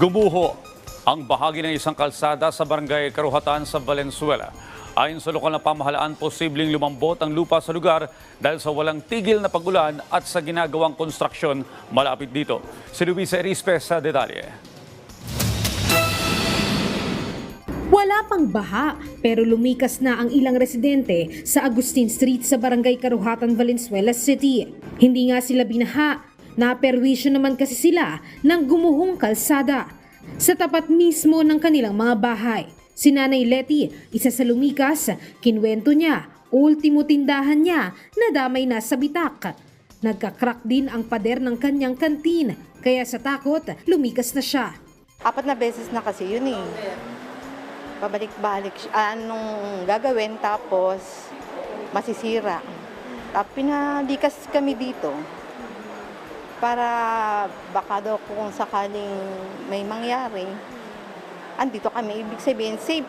Gumuho ang bahagi ng isang kalsada sa barangay Karuhatan sa Valenzuela. Ayon sa lokal na pamahalaan, posibleng lumambot ang lupa sa lugar dahil sa walang tigil na pagulan at sa ginagawang konstruksyon malapit dito. Si Luisa Erispe sa detalye. Wala pang baha pero lumikas na ang ilang residente sa Agustin Street sa Barangay Karuhatan, Valenzuela City. Hindi nga sila binaha, naperwisyo naman kasi sila ng gumuhong kalsada sa tapat mismo ng kanilang mga bahay. Si Nanay Letty, isa sa lumikas, kinwento niya, ultimo tindahan niya, nadamay na sa bitak. Nagkakrak din ang pader ng kanyang kantin, kaya sa takot, lumikas na siya. Apat na beses na kasi yun eh. Pabalik-balik siya. Anong gagawin tapos masisira. Tapos pinalikas kami dito para baka daw kung sakaling may mangyari, andito kami. Ibig sabihin, safe.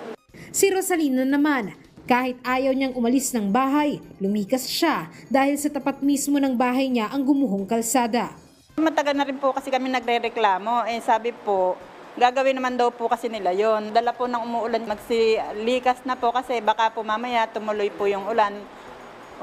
Si Rosalina naman, kahit ayaw niyang umalis ng bahay, lumikas siya dahil sa tapat mismo ng bahay niya ang gumuhong kalsada. Matagal na rin po kasi kami nagre-reklamo. Eh sabi po, gagawin naman daw po kasi nila yon. Dala po ng umuulan, magsilikas na po kasi baka po mamaya tumuloy po yung ulan.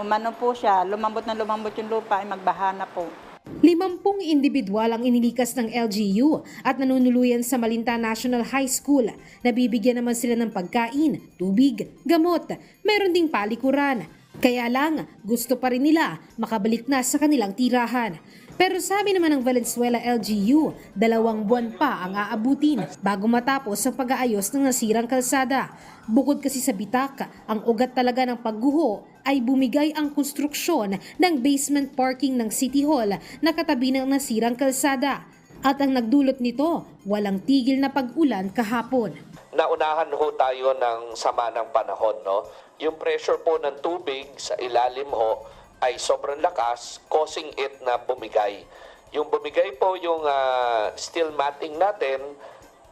Umano po siya, lumambot na lumambot yung lupa, ay magbaha na po. Limampung individual ang inilikas ng LGU at nanunuluyan sa Malinta National High School. Nabibigyan naman sila ng pagkain, tubig, gamot, meron ding palikuran. Kaya lang, gusto pa rin nila makabalik na sa kanilang tirahan. Pero sabi naman ng Valenzuela LGU, dalawang buwan pa ang aabutin bago matapos ang pag-aayos ng nasirang kalsada. Bukod kasi sa bitak, ang ugat talaga ng pagguho ay bumigay ang konstruksyon ng basement parking ng City Hall na katabi ng nasirang kalsada. At ang nagdulot nito, walang tigil na pag-ulan kahapon. naunahan ho tayo ng sama ng panahon, no? Yung pressure po ng tubig sa ilalim ho ay sobrang lakas, causing it na bumigay. Yung bumigay po yung ah, steel matting natin,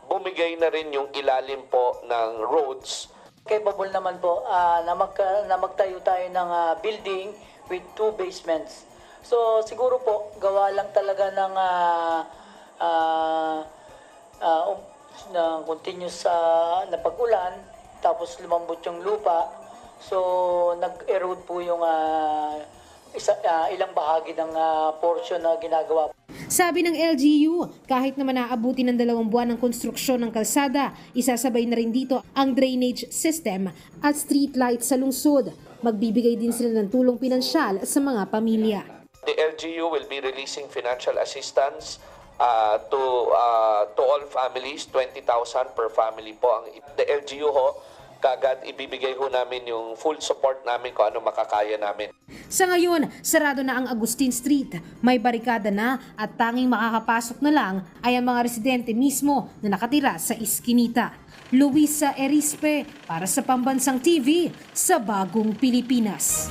bumigay na rin yung ilalim po ng roads. Capable naman po ah, na, mag, na magtayo tayo ng ah, building with two basements. So siguro po gawa lang talaga ng ah, ah, um, ng continuous ah, na pag-ulan tapos lumambot yung lupa. So nag-erode po yung ah, isa, ah, ilang bahagi ng ah, portion na ginagawa Sabi ng LGU, kahit naman naabuti ng dalawang buwan ng konstruksyon ng kalsada, isasabay na rin dito ang drainage system at street lights sa lungsod. Magbibigay din sila ng tulong pinansyal sa mga pamilya. The LGU will be releasing financial assistance uh, to uh, to all families, 20,000 per family po. Ang the LGU ho, kagad ibibigay ho namin yung full support namin kung ano makakaya namin. Sa ngayon, sarado na ang Agustin Street. May barikada na at tanging makakapasok na lang ay ang mga residente mismo na nakatira sa Iskinita. Luisa Erispe para sa Pambansang TV sa Bagong Pilipinas.